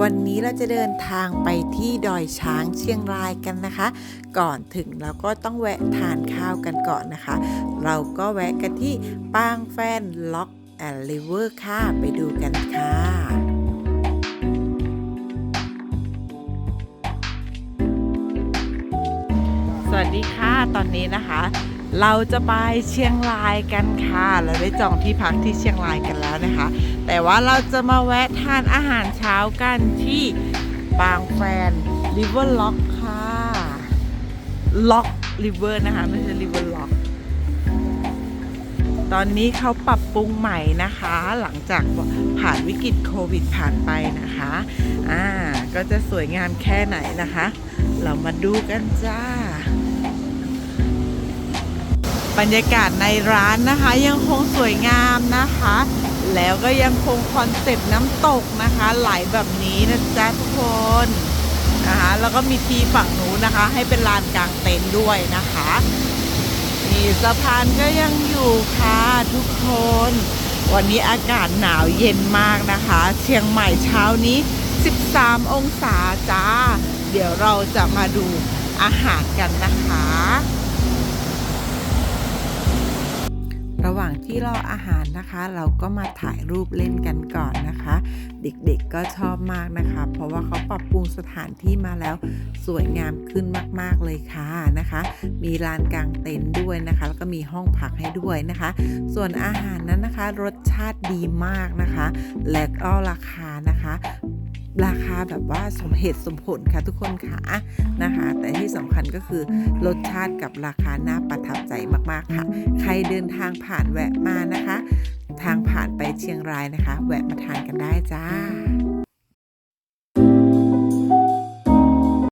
วันนี้เราจะเดินทางไปที่ดอยช้างเชียงรายกันนะคะ ก่อนถึงเราก็ต้องแวะทานข้าวกันก่อนนะคะ เราก็แวะกันที่ปางแฟนล็อกแอนด์ลิเวอร์ค่ะ ไปดูกันค่ะสวัสดีค่ะ ตอนนี้นะคะ เราจะไปเชียงรายกันค่ะเราได้จองที่พักที่เชียงรายกันแล้วนะคะ แต่ว่าเราจะมาแวะทานอาหารเช้ากันที่บางแฟนริเวอร์ล็อกค่ะล็อกริเวอร์นะคะไม่ใช่ริเวอร์ล็อกตอนนี้เขาปรับปรุงใหม่นะคะ หลังจากผ่านวิกฤตโควิดผ่านไปนะคะอ่าก็จะสวยงามแค่ไหนนะคะ เรามาดูกันจ้า บรรยากาศในร้านนะคะ ยังคงสวยงามนะคะ แล้วก็ยังคงคอนเซปต์น้ำตกนะคะ ไหลแบบนี้นะจ๊ะทุกคนนะคะแล้วก็มีทีฝั่งนู้นนะคะ ให้เป็นลานกลางเต็นท์ด้วยนะคะนี่สะพานก็ยังอยู่ค่ะทุกคน วันนี้อากาศหนาวเย็นมากนะคะ เชียงใหม่เช้านี้ 13 องศาจ้า เดี๋ยวเราจะมาดูอาหารกันนะคะ ว่างที่รออาหารนะคะ เราก็มาถ่ายรูปเล่นกันก่อนนะคะ เด็กๆก็ชอบมากนะคะ เพราะว่าเขาปรับปรุงสถานที่มาแล้วสวยงามขึ้นมากๆเลยค่ะนะคะ มีลานกลางเต็นท์ด้วยนะคะ แล้วก็มีห้องพักให้ด้วยนะคะ ส่วนอาหารนั้นนะคะ รสชาติดีมากนะคะ และก็ราคานะคะ ราคาแบบว่าสมเหตุสมผลค่ะทุกคนค่ะนะคะ แต่ที่สำคัญก็คือรสชาติกับราคาน่าประทับใจมากๆค่ะ ใครเดินทางผ่านแวะมานะคะ ทางผ่านไปเชียงรายนะคะ แวะมาทานกันได้จ้า